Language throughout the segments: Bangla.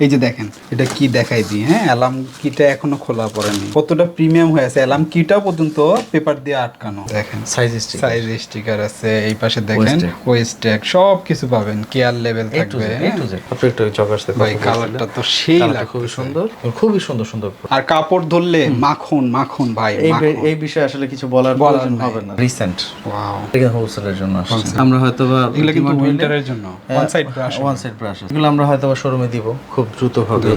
এই যে দেখেন এটা কি দেখাই দিই হ্যাঁ? অ্যালার্ম কিটা এখনও খোলা পড়েনি। কতটা প্রিমিয়াম হয়ে আছে অ্যালার্ম কিটাও পর্যন্ত পেপার দিয়ে আটকানো। দেখেন সাইজ স্টিক সাইজ স্টিকার আছে এই পাশে দেখেন ওয়েস্ট সব কিছু পাবেন কেয়ার লেভেল থাকবে জেড এ টু জেড প্রত্যেকটা চকার্স ভাই কালারটা তো সেই খুবই লাগতেছে। সুন্দর খুবই সুন্দর সুন্দর আর কাপড় ধরলে মাখন মাখন ভাই এই এই বিষয়ে আসলে কিছু বলার বলার প্রয়োজন হবে না। রিসেন্ট ওয়াও এটা হোলসেলের জন্য আসছে। আমরা হয়তো বা এগুলো কিন্তু উইন্টারের জন্য। One side brush one side brush এগুলো আমরা হয়তো বা শোরুমে দিব। খুব দ্রুত ভাবে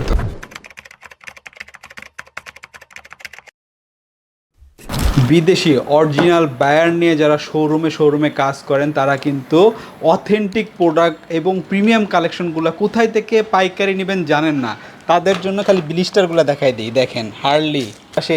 বিদেশি অরিজিনাল বায়ার নিয়ে যারা শোরুমে শোরুমে কাজ করেন তারা কিন্তু অথেন্টিক প্রোডাক্ট এবং প্রিমিয়াম কালেকশনগুলো কোথায় থেকে পাইকারি নেবেন জানেন না। তাদের জন্য খালি ব্লিস্টারগুলো দেখাই দিই। দেখেন হার্লি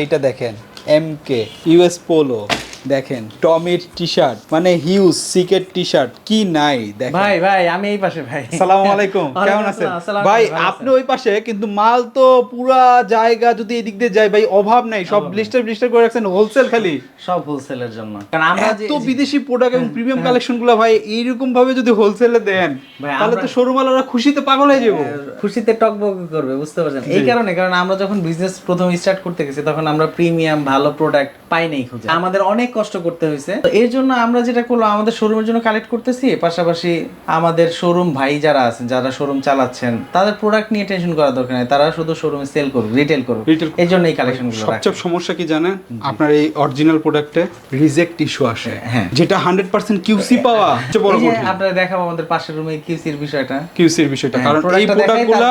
এইটা দেখেন এম কে ইউএস পোলো দেখেন টমির টি শার্ট মানে হিউজ সিকেট টি শার্ট কি নাই দেখেন। ভাই ভাই আমি এই পাশে ভাই। সালাম আলাইকুম কেমন আছেন? ভাই আপনি ওই পাশে কিন্তু মাল তো পুরা জায়গা যদি এদিক দিয়ে যায় ভাই অভাব নাই সব ব্লিস্টার ব্লিস্টার করে রাখছেন হোলসেল খালি। সব হোলসেলের জন্য। কারণ আমরা যে এত বিদেশি প্রোডাক্ট এবং প্রিমিয়াম কালেকশনগুলো ভাই এইরকম ভাবে যদি হোলসেলে দেন তাহলে তো শোরুম ওয়ালারা খুশিতে পাগল হয়ে যাব। খুশিতে টকবক করবে বুঝতে পারছেন? এই কারণে কারণ আমরা যখন বিজনেস প্রথম স্টার্ট করতে গেছি তখন আমরা প্রিমিয়াম ভালো প্রোডাক্ট পাই নাই খুঁজে। আমাদের অনেক কষ্ট করতে হয়েছে। তো এর জন্য আমরা যেটা করলাম আমাদের শোরুমের জন্য কালেক্ট করতেছি। পাশাপাশি আমাদের শোরুম ভাই যারা আছেন যারা শোরুম চালাচ্ছেন তাদের প্রোডাক্ট নিয়ে টেনশন করার দরকার নেই। তারা শুধু শোরুমে সেল করুক রিটেল করুক। এই জন্য এই কালেকশন সবচেয়ে সমস্যা কি জানেন? আপনার এই অরিজিনাল প্রোডাক্টে রিজেক্ট ইস্যু আসে। হ্যাঁ। যেটা হান্ড্রেড পার্সেন্ট কিউসি পাওয়া আপনারা দেখাবো আমাদের পাশের রুমে কিউসির বিষয়টা। কিউসির বিষয়টা। হ্যাঁ, কারণ এই প্রোডাক্টগুলো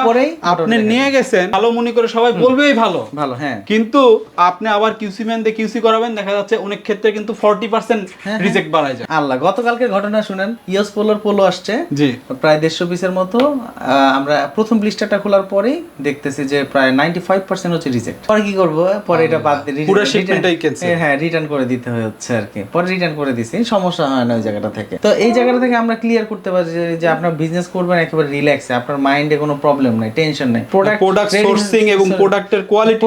আপনি নিয়ে গেছেন ভালো মনে করে সবাই বলবেই ভালো। ভালো হ্যাঁ। কিন্তু আপনি আবার কিউসি ম্যান দিয়ে কিউসি করাবেন দেখা যাচ্ছে অনেক ক্ষেত্রে কিন্তু ফর্টি পার্সেন্ট রিজেক্ট বাড়ায় যায়। আল্লাহ গতকালকের ঘটনা শুনেন ইয়স পোলোর পোলো আসছে। জি। প্রায় দেড়শো পিসের মতো। আমরা প্রথম ব্লিস্টারটা খোলার পরেই দেখতেছি যে প্রায় নাইনটি ফাইভ পার্সেন্ট হচ্ছে রিজেক্ট পরে কি করব? পরে এটা বাদ দিয়ে। হ্যাঁ রিটার্ন করে দিতে হচ্ছে আর কি। পরে রিটার্ন করে দিছি সমস্যা হয় না ওই জায়গাটা থেকে। তো এই জায়গাটা থেকে আমরা ক্লিয়ার করতে পারি যে- আপনার বিজনেস করবেন একেবারে রিল্যাক্সে আপনার মাইন্ডে কোনো প্রবলেম নাই টেনশন নেই। প্রোডাক্ট সোর্সিং এবং প্রোডাক্টের কোয়ালিটি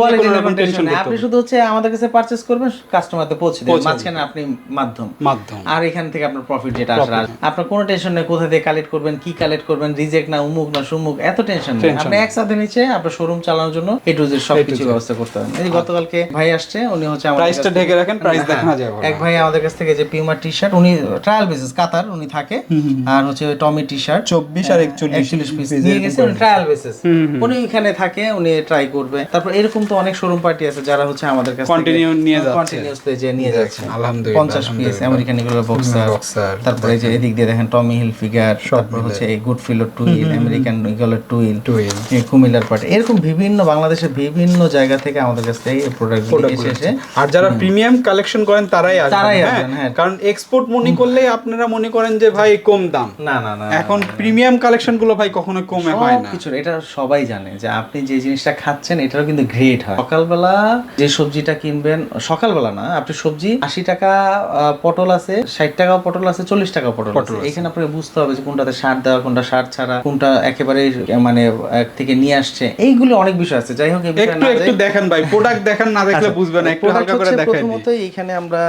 আপনি শুধু হচ্ছে আমাদের কাছে পারচেজ করবেন কাস্টমারতে পৌঁছে দেবেন। মাঝখানে আপনি মাধ্যম। মাধ্যম। আর এখান থেকে আপনার প্রফিট যেটা আপনার কোনো টেনশন নেই কোথা থেকে কালেক্ট করবেন কি কালেক্ট করবেন রিজেক্ট না উমুক না সুমুক এত টেনশন নেই। আপনি একসাথে নিচে আপনার শোরুম চালানোর জন্য এ টু জেড সবকিছু ব্যবস্থা করতে হবে। এই গতকালকে ভাই আসছে উনি হচ্ছে আমাদের প্রাইসটা ঢেকে রাখেন প্রাইস হ্যাঁ, দেখানো যাবে এক ভাই আমাদের কাছ থেকে যে পিউমা টি শার্ট উনি ট্রায়াল বেসিস কাতার উনি থাকে। আর হচ্ছে টমি টি শার্ট চব্বিশ আর একচল্লিশ একচল্লিশ পিস নিয়ে গেছে উনি ট্রায়াল বেসিস উনি ওখানে থাকে উনি ট্রাই করবে। তারপর এরকম তো অনেক শোরুম পার্টি আছে যারা হচ্ছে আমাদের কাছে Continue নিয়ে যাচ্ছে। কন্টিনিউসলি যে নিয়ে যাচ্ছে। আলহামদুলিল্লাহ, পঞ্চাশ পিস আমেরিকান এগুলো বক্সার তারপরে যে এদিক দিয়ে দেখেন টমি হিল ফিগার তারপর হচ্ছে এই গুড ফিলো টুইল আমেরিকান ইগলের টুইল টুইল। কুমিল্লার পার্টি এরকম বিভিন্ন বাংলাদেশের বিভিন্ন জায়গা থেকে আমাদের কাছে এই প্রোডাক্ট এসে এসে আর যারা প্রিমিয়াম কালেকশন করেন তারাই আসবেন। তারাই হ্যাঁ? আসবেন, হ্যাঁ। কারণ এক্সপোর্ট মনে করলে আপনারা মনে করেন যে ভাই কম দাম। না না না এখন প্রিমিয়াম কালেকশনগুলো ভাই কখনো কমে হয় না। কিছু এটা সবাই জানে যে আপনি যে জিনিসটা খাচ্ছেন এটারও কিন্তু গ্রেট হয়। সকালবেলা যে সবজিটা কিনবেন সকালবেলা না আপনি সবজি আশি টাকা পটল আছে ষাট টাকা পটল আছে চল্লিশ টাকা পটল আছে। এখানে আপনাকে বুঝতে হবে যে কোনটাতে সার দেওয়া কোনটা সার ছাড়া কোনটা একেবারে মানে এক থেকে নিয়ে আসছে। এইগুলো অনেক বিষয় আছে। যাই হোক একটু একটু দেখেন ভাই প্রোডাক্ট দেখেন না দেখলে বুঝবেন একটু হালকা করে দিই। প্রথমত এইখানে আমরা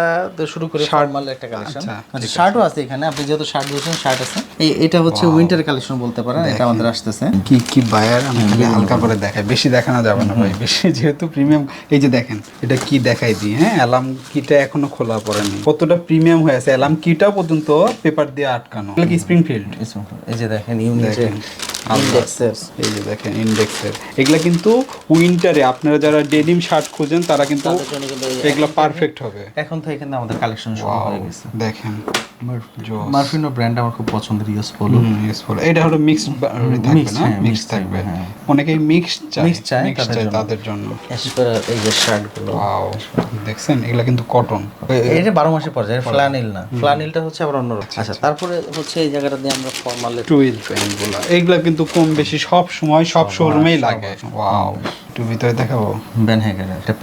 শুরু করে ফর্মাল একটা কালেকশন আচ্ছা, শার্টও আছে এখানে। আপনি যেহেতু শার্ট বলছেন শার্ট আছে। এটা হচ্ছে উইন্টার কালেকশন বলতে পারেন এটা আমাদের আসতেছে। কি কি বায়ার আমি হালকা করে দেখাই। বেশি দেখানো যাবে না ভাই বেশি যেহেতু প্রিমিয়াম এই যে দেখেন এটা কি দেখাই দিই হ্যাঁ অ্যালার্ম কিটা এখনও খোলা পড়েনি কতটা প্রিমিয়াম হয়ে আছে? অ্যালার্ম কিটা পর্যন্ত পেপার দিয়ে আটকানো। এগুলো কি স্প্রিংফিল্ড এই যে দেখেন ইউনিটের দেখেন, ইন্ডেক্সের এই যে দেখেন ইন্ডেক্সের এগুলা কিন্তু উইন্টারে আপনারা যারা ডেনিম শার্ট খুঁজেন তারা কিন্তু এগুলো পারফেক্ট হবে। এখন তো এখানে আমাদের কালেকশন শুরু হয়ে গেছে। দেখেন। মার্ফিনো ব্র্যান্ড আমার খুব পছন্দের ইউজ পলো হুম, useful। এটা হলো মিক্সড থাকবে না? হ্যাঁ, মিক্স থাকবে থাকবে, হ্যাঁ। অনেকেই মিক্স চায়। চায় মিক্স তাদের চায় জন্য। তাদের জন্য। এই যে শার্টগুলো ওয়াও দেখছেন? এগুলা কিন্তু কটন এটা বারো মাসে পর্যায়ে ফ্লানিল না। ফ্লানিলটা হচ্ছে আবার অন্যরকম আচ্ছা তারপরে হচ্ছে এই জায়গাটা দিয়ে আমরা ফর্মাল টুইল প্যান্টগুলা। এগুলা কিন্তু কম বেশি সব সময় সব শোরুমেই লাগে। ওয়াও একটু ভিতরে দেখাবো? হ্যাগারের এটা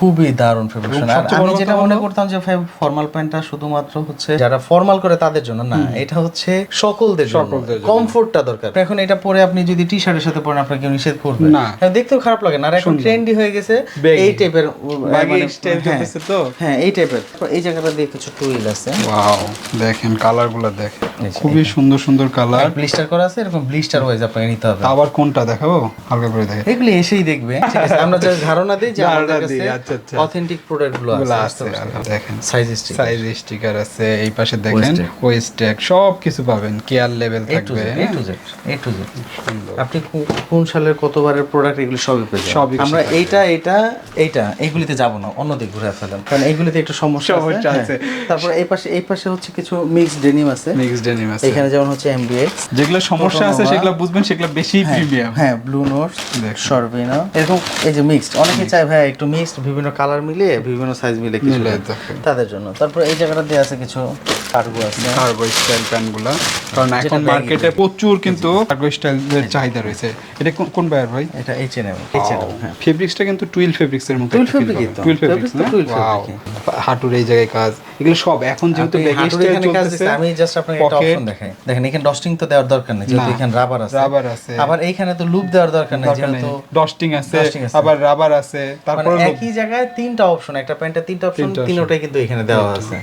খুবই দারুণ ফেব্রিকেশন আর আমি যেটা মনে করতাম যে ফর্মাল প্যান্টটা শুধুমাত্র হচ্ছে যারা ফর্মাল করে তাদের জন্য না এটা হচ্ছে সকলদের জন্য। কমফোর্টটা দরকার। এখন এটা পরে আপনি যদি টি শার্টের সাথে পরেন আপনাকে নিষেধ করবে। না। হ্যাঁ, দেখতেও খারাপ লাগে না। আর এখন ট্রেন্ডি হয়ে গেছে এই টাইপের চলতেছে তো। হ্যাঁ এই টাইপের এই জায়গাটা দিয়ে কিছু টুইল আছে। ওয়াও দেখেন কালারগুলো দেখেন। খুবই সুন্দর সুন্দর কালার ব্লিস্টার করা আছে এরকম ব্লিস্টার ওয়াইজ আপনাকে নিতে হবে। আবার কোনটা দেখাবো? হালকা করে দেখেন। এগুলি এসেই দেখবে। আমরা যে ধারণা দিই যে আমাদের কাছে দিই, আচ্ছা, আচ্ছা। অথেন্টিক প্রোডাক্টগুলো গুলো আছে আচ্ছা, দেখেন। সাইজ স্টিক সাইজ স্টিকার আছে এই পাশে দেখেন ট্যাগ সব কিছু পাবেন কেয়ার লেভেল থাকবে A to Z A to Z আপনি কোন সালের কতবারের প্রোডাক্ট এগুলো সবই পেয়ে যাবেন। আমরা এইটা এইটা এইগুলিতে যাব না অন্য দিক ঘুরে ফেলেন। কারণ এইগুলিতে একটু সমস্যা সমস্যা আছে। হ্যাঁ। তারপর এই পাশে এই পাশে হচ্ছে কিছু মিক্স ডেনিম আছে। মিক্সড ডেনিম আছে। এখানে যেমন হচ্ছে এমবিএক্স যেগুলো সমস্যা আছে সেগুলো বুঝবেন সেগুলো বেশি প্রিমিয়াম হ্যাঁ ব্লু নোটস দেখুন। এরকম এই যে মিক্সড অনেকে চায় ভাই একটু মিক্সড বিভিন্ন কালার মিলিয়ে বিভিন্ন সাইজ মিলে কিছু। তাদের জন্য। তারপর এই জায়গাটা দিয়ে আছে কিছু কার্গো আছে। কার্গো স্টাইল প্যান্টগুলো কারণ এখন মার্কেটে প্রচুর কিন্তু কার্গো স্টাইলের চাহিদা রয়েছে। এটা কোন- বায়ার ভাই? এটা এন এম হ্যাঁ। ফেব্রিক্সটা কিন্তু টুইল ফেব্রিক্স এর মতো। Twill twill Wow. fabric হাঁটুর এই জায়গায় কাজ। এগুলো সব। এখন যেহেতু আপনি ব্যাগি স্টাইল চলতেছে আমি জাস্ট আপনাকে একটা অপশন দেখাই। দেখেন এখানে ডস্টিং তো দেওয়ার দরকার নেই যেহেতু এখানে রাবার আছে। রাবার আছে। আবার এইখানে তো লুপ দেওয়ার দরকার নেই যেহেতু ডস্টিং আছে আবার রাবার আছে মানে তারপর একই জায়গায় তিনটা অপশন একটা প্যান্টের তিনটা অপশন তিনটাই কিন্তু এখানে দেওয়া আছে।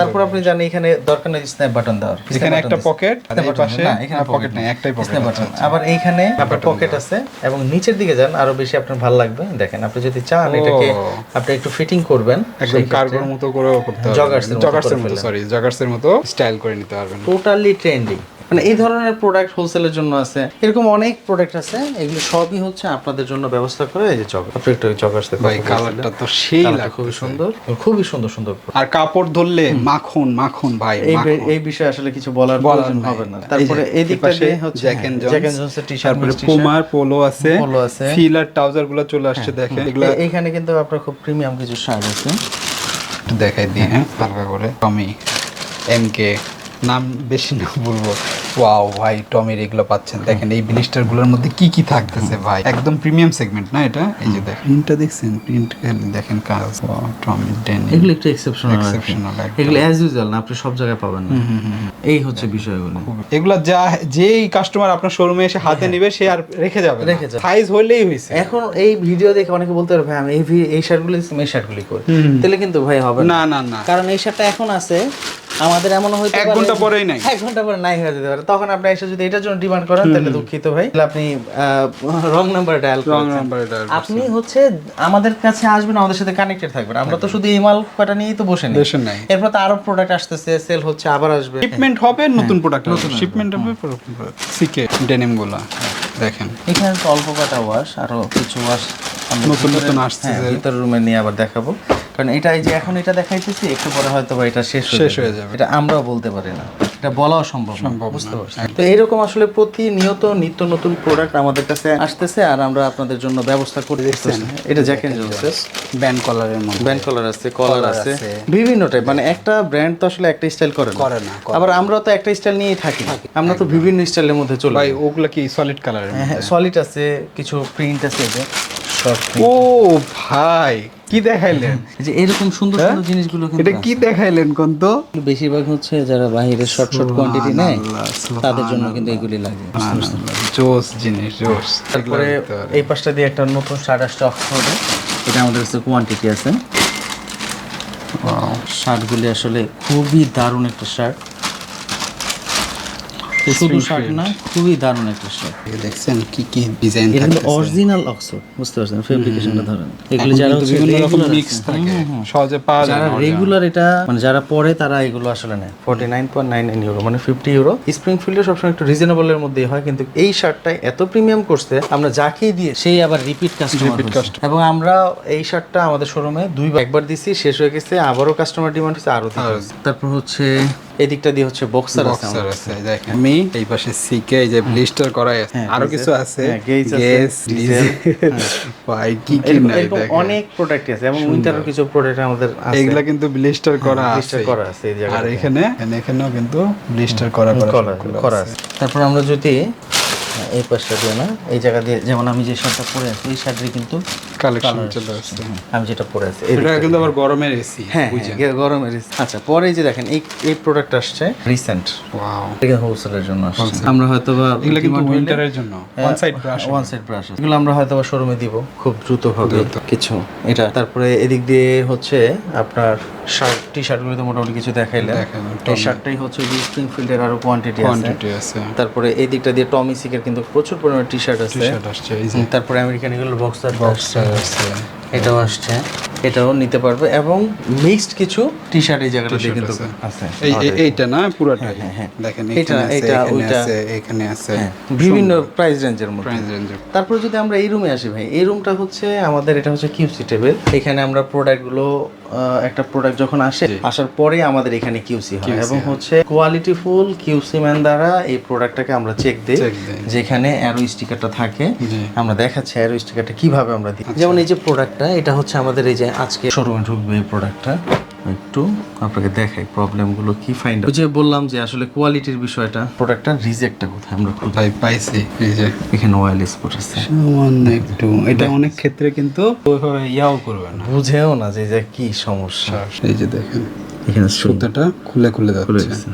তারপর আপনি জানেন এখানে দরকার নেই স্ন্যাপ বাটন দেওয়ার। এখানে একটা পকেট আর এই পাশে পকেট নেই একটাই পকেট স্ন্যাপ বাটন আবার এইখানে আপনার পকেট আছে এবং নিচের দিকে যান আরও বেশি আপনার ভালো লাগবে। দেখেন আপনি যদি চান এটাকে আপনি একটু ফিটিং করবেন একদম কার্গোর মতো করেও করতে পারবেন Joggers জগার্সের মতো সরি জগার্সের মতো স্টাইল করে নিতে পারবেন। টোটালি ট্রেন্ডিং মানে এই ধরনের প্রোডাক্ট হোলসেলের জন্য আছে। এরকম অনেক প্রোডাক্ট আছে এগুলো সবই হচ্ছে আপনাদের জন্য ব্যবস্থা করে এই যে আপনি একটু ভাই কালারটা তো সেই লাগে খুবই সুন্দর খুবই সুন্দর সুন্দর আর কাপড় ধরলে মাখন মাখন ভাই এই এই বিষয়ে আসলে কিছু বলার প্রয়োজন হবে না। তারপরে এই দিকটা এপাশে দিয়ে হচ্ছে জ্যাক এন্ড জন্স, টি-শার্ট তারপরে পুমার পোলো আছে। Polo আছে। ফিল আর ট্রাউজারগুলো চলে আসছে দেখেন এগুলো। এইখানে কিন্তু আপনার খুব প্রিমিয়াম কিছু শার্ট আছে। একটু দেখাই দিয়ে হ্যাঁ? হালকা করে আমি এম কে নাম বেশি না বলব। ওয়াও ভাই টমির এগুলো পাচ্ছেন। দেখেন এই মধ্যে কি কি থাকতেছে ভাই? একদম প্রিমিয়াম সেগমেন্ট না এটা? এই যে দেখেন। প্রিন্টটা দেখছেন? প্রিন্ট দেখেন কাজ। টমির ডেনি এগুলো একটু এক্সেপশনাল একদম। এগুলো অ্যাজ ইউজুয়াল না আপনি সব জায়গায় পাবেন না। এই হচ্ছে বিষয়গুলো। এগুলা যা যেই কাস্টমার আপনার শোরুমে এসে হাতে নেবে সে আর রেখে যাবে হ্যাঁ। রেখে যাবে। সাইজ হলেই হয়েছে এখন এই ভিডিও দেখে অনেকে বলতে পারে ভাই আমি এই শার্টগুলি এই শার্টগুলি করি। তাহলে কিন্তু ভাই হবে না। না না না। কারণ এই শার্টটা এখন আছে আমাদের এমন হইতে এক ঘণ্টা পরেই নাই। এক ঘণ্টা পরে নাই হয়ে যেতে পারে। তখন আপনি এসে যদি এটার জন্য ডিমান্ড করেন তাহলে দুঃখিত ভাই। আপনি wrong number dial wrong number এটা আপনি হচ্ছে আমাদের কাছে আসবেন আমাদের সাথে কানেক্টেড থাকবেন। আমরা তো শুধু এই মাল কটা নিয়েই তো বসে নেই। এরপর তো আরও প্রোডাক্ট আসতেছে সেল হচ্ছে আবার আসবে। শিপমেন্ট হবে নতুন প্রোডাক্ট শিপমেন্ট হবে। সিকে ডেনিমগুলা দেখেন। এখানে তো অল্প কটা ওয়াশ আরও কিছু ওয়াশ নতুন নতুন আসছে যে। ভিতর রুমে নিয়ে আবার দেখাবো। কারণ এটা এই যে এখন এটা দেখাইতেছি একটু পরে হয়তো বা এটা শেষ শেষ হয়ে যাবে। এটা আমরাও বলতে পারি না। এটা বলাও সম্ভব না। সম্ভব বুঝতে না। তো এরকম আসলে প্রতিনিয়ত নিত্য নতুন প্রোডাক্ট আমাদের কাছে আসতেছে আর আমরা আপনাদের জন্য ব্যবস্থা করে দিচ্ছি এটা জ্যাক এন্ড জোন্সেস ব্যান্ড কলারের মধ্যে। ব্যান্ড কলার আছে কলার আছে। বিভিন্ন টাইপ মানে একটা ব্র্যান্ড তো আসলে একটা স্টাইল করে করে না, আবার আমরা তো একটা স্টাইল নিয়েই থাকি। আমরা তো বিভিন্ন স্টাইলের মধ্যে চলে ভাই ওগুলা কি সলিড কালারের হ্যাঁ সলিড আছে কিছু প্রিন্ট আছে ও ভাই কি দেখাইলেন? যে এরকম সুন্দর সুন্দর জিনিসগুলো কিন্তু এটা কি দেখাইলেন কোন তো বেশিরভাগ হচ্ছে যারা বাইরে শর্ট শর্ট কোয়ান্টিটি নেয় তাদের জন্য কিন্তু এগুলি লাগে। জোস জিনিস জোস। তারপরে এই পাশটা দিয়ে একটা নতুন শার্ট আসছে অক্সফোর্ডে এটা আমাদের কাছে কোয়ান্টিটি আছে। শার্টগুলি আসলে খুবই দারুণ একটা শার্ট। শুধু শার্ট না খুবই দারুণ একটা শার্ট দেখছেন কি কি ডিজাইন এটা অরিজিনাল অক্সফোর্ড বুঝতে পারছেন? ফেব্রিকেশনটা ধরেন। এগুলি যারা হচ্ছে বিভিন্ন মিক্স থাকে সহজে পাওয়া যায় যারা রেগুলার এটা মানে যারা পরে তারা এগুলো আসলে নেয়। Forty nine point nine nine euro মানে ফিফটি ইউরো স্প্রিংফিল্ডে সবসময় একটু রিজনেবলের মধ্যেই হয় কিন্তু এই শার্টটা এত প্রিমিয়াম করছে আমরা যাকেই দিয়ে সেই আবার রিপিট কাস্টমার এবং আমরা এই শার্টটা আমাদের শোরুমে দুইবার একবার দিছি শেষ হয়ে গেছে আবারও কাস্টমার ডিমান্ড হচ্ছে আরও তারপর হচ্ছে এদিকটা দিয়ে হচ্ছে বক্সার আছে বক্সার আছে দেখেন। আমি এই পাশে সিকে এই যে ব্লিস্টার করা আছে। আরও কিছু আছে? হ্যাঁ, গ্যাস ডিজেল ভাই কি কি নাই দেখেন। অনেক প্রোডাক্ট আছে এবং উইন্টারের কিছু প্রোডাক্ট আমাদের আছে। এগুলা কিন্তু ব্লিস্টার করা আছে আছে। করা আছে এই আর এখানে এখানে- এখানেও কিন্তু ব্লিস্টার করা করা। আছে। তারপর আমরা যদি এই পাশটা দিয়ে না এই জায়গা দিয়ে যেমন আমি যে শার্টটা পরে আছি এই শার্টের কিন্তু কালেকশন চলে আসছে। আমি যেটা পরে আছি এটা কিন্তু আবার গরমের এসি হ্যাঁ হ্যাঁ, গরমের আচ্ছা পরে এই যে দেখেন এই এই প্রোডাক্ট আসছে রিসেন্ট ওয়াও এটা হোলসেলের জন্য আসছে। আমরা হয়তো বা এগুলো কিন্তু উইন্টারের জন্য। One side brush one side brush এগুলো আমরা হয়তো বা শোরুমে দিব খুব দ্রুত। হবে কিছু। এটা তারপরে এদিক দিয়ে হচ্ছে আপনার শার্ট টি শার্টগুলো তো মোটামুটি কিছু দেখাইলেন এই শার্টটাই হচ্ছে যে স্প্রিংফিল্ডের আরও কোয়ান্টিটি কোয়ান্টিটি আছে। তারপরে এই দিকটা দিয়ে টমি সিকের কিন্তু প্রচুর পরিমাণে টি শার্ট আছে তারপরে আমেরিকান এগুলো বক্সার বক্সার আছে এটাও আসছে। এটাও নিতে পারবে এবং মিক্সড কিছু টি শার্ট এই জায়গাটা কিন্তু আছে। এই এই- এইটা না? পুরোটাই হ্যাঁ। দেখেন এটা- আছে এটা, ওইটা। আছে এখানে আছে। হ্যাঁ, বিভিন্ন প্রাইস রেঞ্জের মধ্যে। প্রাইস রেঞ্জে তারপর যদি আমরা এই রুমে আসি ভাই এই রুমটা হচ্ছে আমাদের এটা হচ্ছে কিউসি টেবিল এখানে আমরা প্রোডাক্টগুলো একটা প্রোডাক্ট যখন আসে আসার পরে আমাদের এখানে কিউসি হয় এবং হচ্ছে কোয়ালিটি ফুল কিউসি ম্যান দ্বারা এই প্রোডাক্টটাকে আমরা চেক দিই। দেই। যেখানে অ্যারো স্টিকারটা থাকে। আমরা দেখাচ্ছি অ্যারো স্টিকারটা কীভাবে আমরা দিই। যেমন এই যে প্রোডাক্টটা এটা হচ্ছে আমাদের এই যে আজকে শোরুমে ঢুকবে এই প্রোডাক্টটা একটু আপনাকে দেখাই প্রবলেমগুলো কি ফাইন্ড ওই যে বললাম যে আসলে কোয়ালিটির বিষয়টা। প্রোডাক্টটা রিজেক্টটা কোথায়? আমরা কোথায় পাইছি এই যে এখানে অয়েল স্পট আছে। সামান্য একটু এটা অনেক ক্ষেত্রে কিন্তু ওইভাবে ইয়াও করবে না। বুঝেও না যে যে কি সমস্যা। এই যে দেখেন। এখানে সুতাটা খুলে খুলে যাচ্ছে।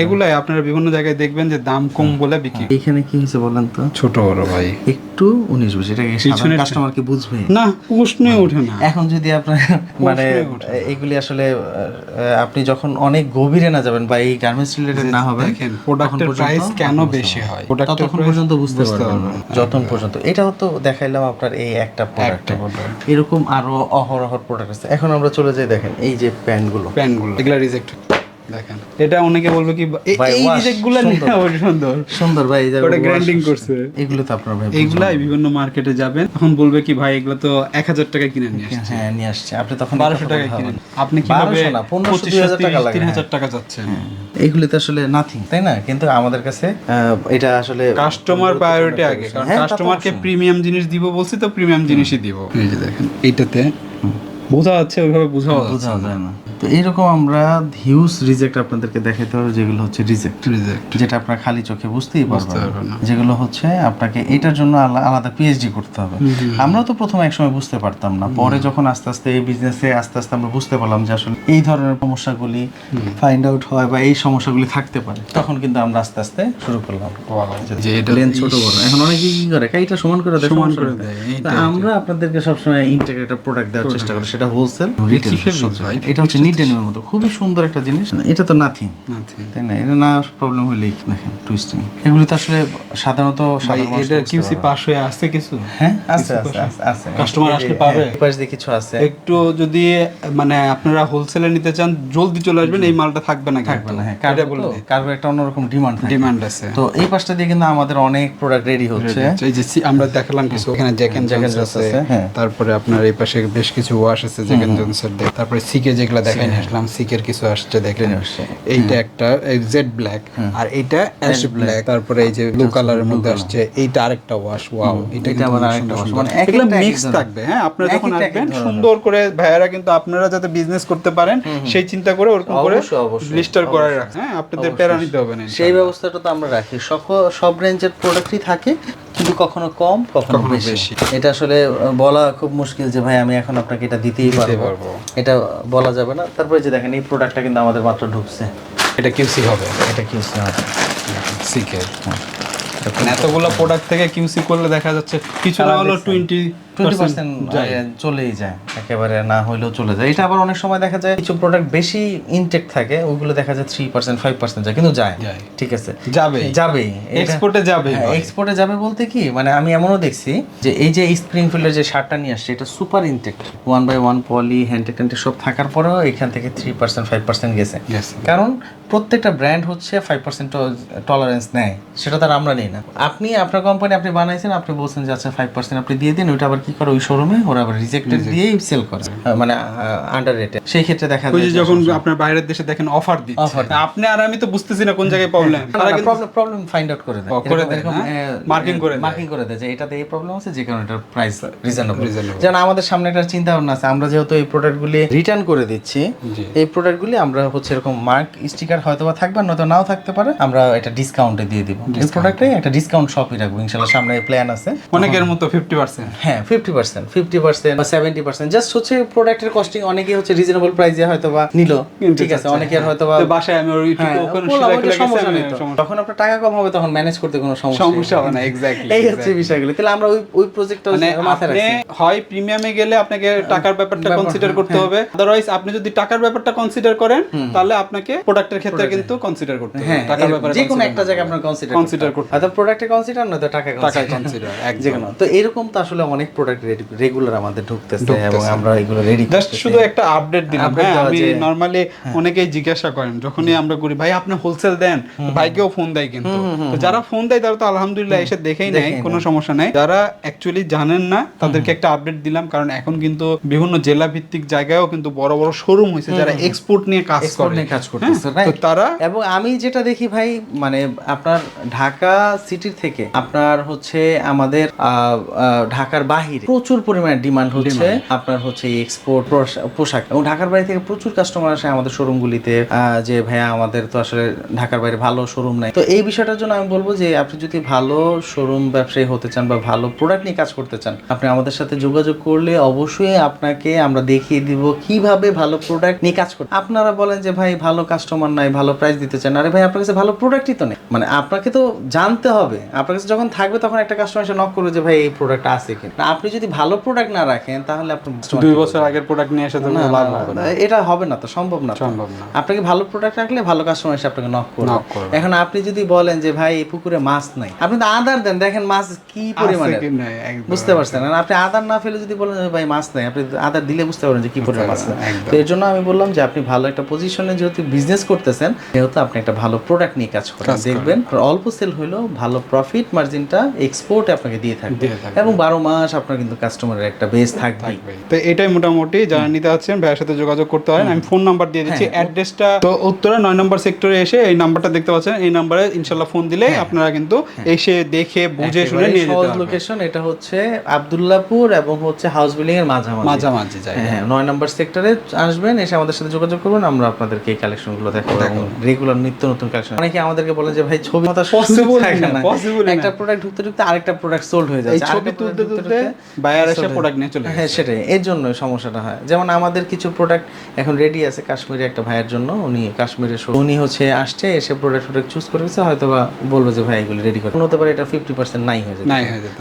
এগুলাই আপনারা বিভিন্ন জায়গায় দেখবেন যে দাম কম বলে বিক্রি। এখানে কি হয়েছে বলেন তো? ছোট বড় ভাই। একটু উনিশ বিশ এটা সাধারণ কাস্টমারকে বুঝবে? না প্রশ্নই ওঠে না। এখন যদি আপনার মানে এগুলি আসলে আপনি যখন অনেক গভীরে না যাবেন বা এই গার্মেন্টস রিলেটেড না হবে দেখেন প্রোডাক্টের প্রাইস কেন বেশি হয়? ততক্ষণ পর্যন্ত বুঝতে পারবেন। না। যতক্ষণ পর্যন্ত। এটাও তো দেখাইলাম আপনার এই একটা প্রোডাক্ট এরকম আরও অহরহ প্রোডাক্ট আছে। এখন আমরা চলে যাই দেখেন এই যে প্যান্টগুলো। প্যান্টগুলো এগুলা রিজেক্ট দেখেন। এটা অনেকে বলবে কি এই- ভাই, এই wash, রিজেক্টগুলো নিয়ে আবার সুন্দর। সুন্দর ভাই ওটা গ্রাইন্ডিং করছে। এগুলো তো আপনার ভাই এইগুলাই বিভিন্ন মার্কেটে যাবেন তখন বলবে কি ভাই এগুলো তো এক হাজার টাকায় কিনে নিয়ে আসছে। হ্যাঁ নিয়ে আসছে। আপনি তখন বারোশো টাকায় কিনে আপনি কীভাবে 1200 1500, টাকা লাগে, তিন হাজার টাকা যাচ্ছেন এগুলি তো আসলে নাথিং তাই না? কিন্তু আমাদের কাছে এটা আসলে কাস্টমার প্রায়োরিটি আগে কারণ হ্যাঁ, কাস্টমারকে প্রিমিয়াম জিনিস দিব বলছি তো প্রিমিয়াম জিনিসই দিব। এই যে দেখেন। এইটাতে বোঝা যাচ্ছে ওইভাবে বোঝা বোঝা যায় না। তো এইরকম আমরা হিউজ রিজেক্ট আপনাদেরকে দেখাতে হবে যেগুলো হচ্ছে রিজেক্ট রিজেক্ট যেটা আপনার খালি চোখে বুঝতেই পারবেন যেগুলো হচ্ছে আপনাকে এটার জন্য আলাদা পিএইচডি করতে হবে। আমরাও তো প্রথমে একসময় বুঝতে পারতাম না। পরে যখন আস্তে আস্তে এই বিজনেসে আস্তে আস্তে আমরা বুঝতে পারলাম যে আসলে এই ধরনের সমস্যাগুলি ফাইন্ড আউট হয় বা এই সমস্যাগুলি থাকতে পারে তখন কিন্তু আমরা আস্তে আস্তে শুরু করলাম। যে এটা লেন্থ ছোট বড়। এখন অনেকে কি করে? এইটা সমান করে দেয় সমান করে দেয়, আমরা আপনাদেরকে সবসময় ইন্টিগ্রেটেড প্রোডাক্ট দেওয়ার চেষ্টা করি সেটা হোলসেল। এটা হচ্ছে নিট এর মতো। খুবই সুন্দর একটা জিনিস। এটা তো নাথিং। তাই না? এটা না প্রবলেম হলেই দেখেন টুইস্টিং এগুলি তো আসলে সাধারণত এটা কিউসি। পাস হয়ে আসছে কিছু? হ্যাঁ আছে আছে আছে, আছে। যে, আসলে পাবে? পাশ দিয়ে কিছু আছে। একটু যদি মানে আপনারা হোলসেলে নিতে চান জলদি চলে আসবেন এই মালটা থাকবে না থাকবে না হ্যাঁ কার্গো বলে তো, একটা অন্যরকম ডিমান্ড ডিমান্ড আছে। তো এই পাশটা দিয়ে কিন্তু আমাদের অনেক প্রোডাক্ট রেডি হচ্ছে। এই যে আমরা দেখালাম কিছু এখানে Jack and Jack and Jones Jones আছে। আছে, হ্যাঁ। তারপরে আপনার এই পাশে বেশ কিছু ওয়াশ জ্যাক এন্ড জোন্সের দেখ তারপরে সিকে যেগুলো দেখাই আসলাম সিকের কিছু আসছে দেখেন। এইটা একটা জেড ব্ল্যাক আর এইটা অ্যাশ ব্ল্যাক তারপরে এই যে ব্লু কালারের মধ্যে আসছে এইটা আরেকটা ওয়াশ ওয়াও এটা এটা কিন্তু আবার আরেকটা সুন্দর। মানে এগুলো মিক্স থাকবে হ্যাঁ? আপনারা যখন আসবেন সুন্দর করে ভাইয়ারা কিন্তু আপনারা যাতে বিজনেস করতে পারেন সেই চিন্তা করে ওরকম করে লিস্টার করে রাখেন হ্যাঁ? আপনাদের প্যারা নিতে হবে না সেই ব্যবস্থাটা তো আমরা রাখি। সব রেঞ্জের প্রোডাক্টই থাকে কিন্তু কখনো কম কখনো বেশি। এটা আসলে বলা খুব মুশকিল যে ভাই আমি এখন আপনাকে এটা দিতেই পারব। এটা বলা যাবে না। তারপরে যে দেখেন এই প্রোডাক্টটা কিন্তু আমাদের মাত্র ঢুকছে। এটা কিউসি হবে। এটা কিউসি হবে। সিকে এতগুলো প্রোডাক্ট থেকে কিউসি করলে দেখা যাচ্ছে কিছু না হলো টোয়েন্টি চলেই যায় একেবারে না হইলেও চলে যায়। এটা আবার অনেক সময় দেখা যায় কিছু প্রোডাক্ট বেশি ইনটেক থাকে ওইগুলো দেখা যায় থ্রি পার্সেন্ট ফাইভ পার্সেন্ট যায় কিন্তু যায়। ঠিক আছে? যাবে যাবেই। এক্সপোর্টে যাবে এক্সপোর্টে যাবে বলতে কি মানে আমি এমনও দেখছি যে এই যে স্প্রিংফিল্ডের যে শার্টটা নিয়ে আসছে এটা super intact one by one poly hand tag ট্যান্টেক সব থাকার পরেও এখান থেকে থ্রি পার্সেন্ট ফাইভ পার্সেন্ট গেছে। গেছে। কারণ প্রত্যেকটা ব্র্যান্ড হচ্ছে ফাইভ পার্সেন্ট টলারেন্স নেয়। সেটা তার আমরা নেই না। আপনি আপনার কোম্পানি আপনি বানাইছেন আপনি বলছেন যে আচ্ছা ফাইভ পার্সেন্ট আপনি দিয়ে দিন ওইটা আবার কি করে ওই শোরুমে ওরা আবার রিজেক্টেড দিয়েই সেল করে। মানে আন্ডার রেটে সেই ক্ষেত্রে দেখা যায় যখন আপনার বাইরের দেশে দেখেন অফার দিচ্ছে। আপনি আর আমি তো বুঝতেছি না কোন জায়গায় problem problem problem find out করে দেয়। করে দেয়? Marking করে দেয়। মার্কিং করে দেয় যে এটাতে এই প্রবলেম আছে যে কারণে এটার প্রাইস রিজনেবল। যেমন আমাদের সামনে একটা চিন্তা ভাবনা আছে আমরা যেহেতু এই প্রোডাক্টগুলি রিটার্ন করে দিচ্ছি। এই প্রোডাক্টগুলি আমরা হচ্ছে এরকম মার্ক স্টিকার হয়তো বা থাকবে নয়তো নাও থাকতে পারে আমরা এটা ডিসকাউন্টে দিয়ে দিব। এই প্রোডাক্টে একটা ডিসকাউন্ট শপই রাখব ইনশাল্লাহ সামনে প্ল্যান আছে। অনেকের মতো ফিফটি পার্সেন্ট হ্যাঁ ফিফটি পার্সেন্ট ফিফটি পার্সেন্ট বা সেভেন্টি পার্সেন্ট জাস্ট হচ্ছে প্রোডাক্টের কস্টিং অনেকেই হচ্ছে রিজনেবল প্রাইসে হয়তো বা নিল ঠিক আছে অনেকের হয়তো বা বাসায় আমি হ্যাঁ, সমস্যা নেই তখন আপনার টাকা কম হবে তখন ম্যানেজ করতে কোনো সমস্যা হবে না এক্স্যাক্টলি এই হচ্ছে বিষয়গুলো। তাহলে আমরা ওই ওই প্রজেক্টটা মানে মাথায় রাখছি। হয় প্রিমিয়ামে গেলে আপনাকে টাকার ব্যাপারটা কনসিডার করতে হ্যাঁ। হবে। আদারওয়াইজ আপনি যদি টাকার ব্যাপারটা কনসিডার করেন তাহলে আপনাকে প্রোডাক্টের ক্ষেত্রে কিন্তু কনসিডার করতে হবে। হ্যাঁ টাকার ব্যাপারে যে কোনো একটা না জায়গায়। আপনার কনসিডার Consider করতে হয়তো প্রোডাক্টে কনসিডার নয়তো টাকা কনসিডার কনসিডার তো এরকম তো আসলে অনেক প্রোডাক্ট রেগুলার আমাদের ঢুকতেছে এবং আমরা এগুলো রেডি জাস্ট শুধু একটা আপডেট দিলাম। হ্যাঁ আমি নরমালি অনেকেই জিজ্ঞাসা করেন যখনই আমরা করি ভাই আপনি হোলসেল দেন? ভাইকেও ফোন দেয় কিন্তু। তো যারা ফোন দেয় তারা তো আলহামদুলিল্লাহ এসে দেখেই নেয় কোনো সমস্যা নাই। যারা অ্যাকচুয়ালি জানেন না তাদেরকে একটা আপডেট দিলাম কারণ এখন কিন্তু বিভিন্ন জেলা ভিত্তিক জায়গায়ও কিন্তু বড় বড় শোরুম হয়েছে যারা এক্সপোর্ট নিয়ে কাজ করে। কাজ করতেছে হ্যাঁ, তো তারা এবং আমি যেটা দেখি ভাই মানে আপনার ঢাকা সিটির থেকে আপনার হচ্ছে আমাদের ঢাকার বাহিরে প্রচুর পরিমাণে ডিমান্ড হচ্ছে। আপনার হচ্ছে এক্সপোর্ট পোশাক। এবং ঢাকার বাইরে থেকে প্রচুর কাস্টমার আসে আমাদের শোরুমগুলিতে যে ভাইয়া আমাদের তো আসলে ঢাকার বাইরে ভালো শোরুম নাই। তো এই বিষয়টার জন্য আমি বলব যে আপনি যদি ভালো শোরুম ব্যবসায়ী হতে চান বা ভালো প্রোডাক্ট নিয়ে কাজ করতে চান আপনি আমাদের সাথে যোগাযোগ করলে অবশ্যই আপনাকে আমরা দেখিয়ে দিব কীভাবে ভালো প্রোডাক্ট নিয়ে কাজ করতে। আপনারা বলেন যে ভাই ভালো কাস্টমার নাই ভালো প্রাইস দিতে চান। আরে ভাই আপনার কাছে ভালো প্রোডাক্টই তো নেই। মানে আপনাকে তো জানতে হবে। আপনার কাছে যখন থাকবে তখন একটা কাস্টমার এসে নক করবে যে ভাই এই প্রোডাক্ট আছে কিনা? আপনি যদি ভালো প্রোডাক্ট না রাখেন তাহলে customer দুই বছর আগের প্রোডাক্ট নিয়ে এসে না, লাভ হবে না। না, এটা হবে না তো সম্ভব না সম্ভব না। আপনাকে ভালো প্রোডাক্ট রাখলে ভালো কাস্টমার এসে আপনাকে নক করবে। এখন আপনি যদি বলেন যে ভাই এই পুকুরে মাছ নাই। আপনি তো আদার দেন দেখেন মাছ কি পরিমাণে। বুঝতে পারছেন? আর আপনি আদার না ফেলে যদি বলেন ভাই মাছ নাই আপনি আদার দিলে বুঝতে পারেন যে কি পরিমাণ মাছ নাই। তো এর জন্য আমি বললাম যে আপনি ভালো একটা পজিশনে যেহেতু বিজনেস করতেছেন সেহেতু আপনি একটা ভালো প্রোডাক্ট নিয়ে কাজ করেন। দেখবেন অল্প সেল হলেও ভালো প্রফিট মার্জিনটা এক্সপোর্টে আপনাকে দিয়ে থাকবে। এবং বারো মাস আপনার কিন্তু কাস্টমারের একটা বেস থাকবেই। তো এটাই মোটামুটি যারা নিতে আছেন ভাইয়ের সাথে যোগাযোগ করতে পারেন আমি ফোন নাম্বার দিয়ে দিচ্ছি। অ্যাড্রেসটা তো উত্তরা নয় নম্বর সেক্টরে এসে এই নাম্বারটা দেখতে পাচ্ছেন। এই নাম্বারে ইনশাল্লাহ ফোন দিলে আপনারা কিন্তু এসে দেখে বুঝে শুনে নিয়ে যেতে সহজ পারবেন। লোকেশন এটা হচ্ছে আবদুল্লাহপুর এবং হচ্ছে হাউস বিল্ডিং এর মাঝামাঝি। মাঝামাঝি যাই হ্যাঁ নয় নম্বর সেক্টরে আসবেন এসে আমাদের সাথে যোগাযোগ করবেন। আমরা আপনাদেরকে এই কালেকশনগুলো দেখাবো। এবং রেগুলার নিত্য নতুন কালেকশন অনেকে আমাদেরকে বলে যে ভাই ছবি Possible না। একটা প্রোডাক্ট ঢুকতে ঢুকতে আরেকটা প্রোডাক্ট সোল্ড হয়ে যাচ্ছে। ছবি তুলতে তুলতে বায়ার এসে প্রোডাক্ট নিয়ে চলে হ্যাঁ সেটাই। এর জন্য সমস্যাটা হয়। যেমন আমাদের কিছু প্রোডাক্ট এখন রেডি আছে কাশ্মীরে একটা ভাইয়ের জন্য। উনি কাশ্মীরে উনি হচ্ছে আসছে এসে প্রোডাক্ট প্রোডাক্ট চুজ করে গেছে হয়তো বা বলব যে ভাই এগুলো রেডি করে। হতে পারে এটা ফিফটি পার্সেন্ট নাই হয়ে যাবে।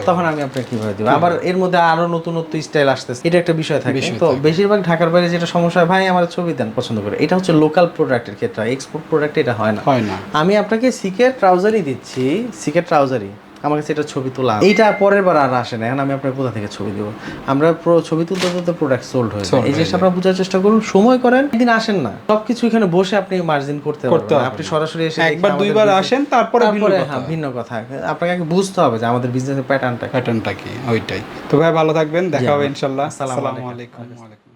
তখন আমি আপনাকে কীভাবে দিব? আবার এর মধ্যে আরও নতুনত্ব স্টাইল আসতেছে। এটা একটা বিষয় থাকে। তো বেশিরভাগ ঢাকার বাইরে যেটা সমস্যা হয় ভাই আমার ছবি দেন পছন্দ করে। এটা হচ্ছে লোকাল প্রোডাক্টের ক্ষেত্রে এক্সপোর্ট প্রোডাক্ট এটা হয় না। হয় না। আমি আপনাকে সিকের ট্রাউজারই দিচ্ছি সিকের ট্রাউজারই আমার কাছে এটা ছবি তোলা এইটা পরের বার আর আসে না এখন আমি আপনার কোথা থেকে ছবি দেবো? আমরা ছবি তুলতে তুলতে প্রোডাক্ট সোল্ড হয়ে যায়। এই জিনিসটা আপনারা বোঝার চেষ্টা করুন সময় করেন একদিন আসেন না। সবকিছু এখানে বসে আপনি মার্জিন করতে পারবেন। আপনি সরাসরি এসে একবার দুইবার আসেন তারপরে ভিন্ন কথা। হ্যাঁ ভিন্ন কথা। আপনাকে আগে বুঝতে হবে যে আমাদের বিজনেসের প্যাটার্নটা প্যাটার্নটা কি। ওইটাই। তো ভাই ভালো থাকবেন দেখা হবে ইনশাল্লাহ। আসসালামু আলাইকুম।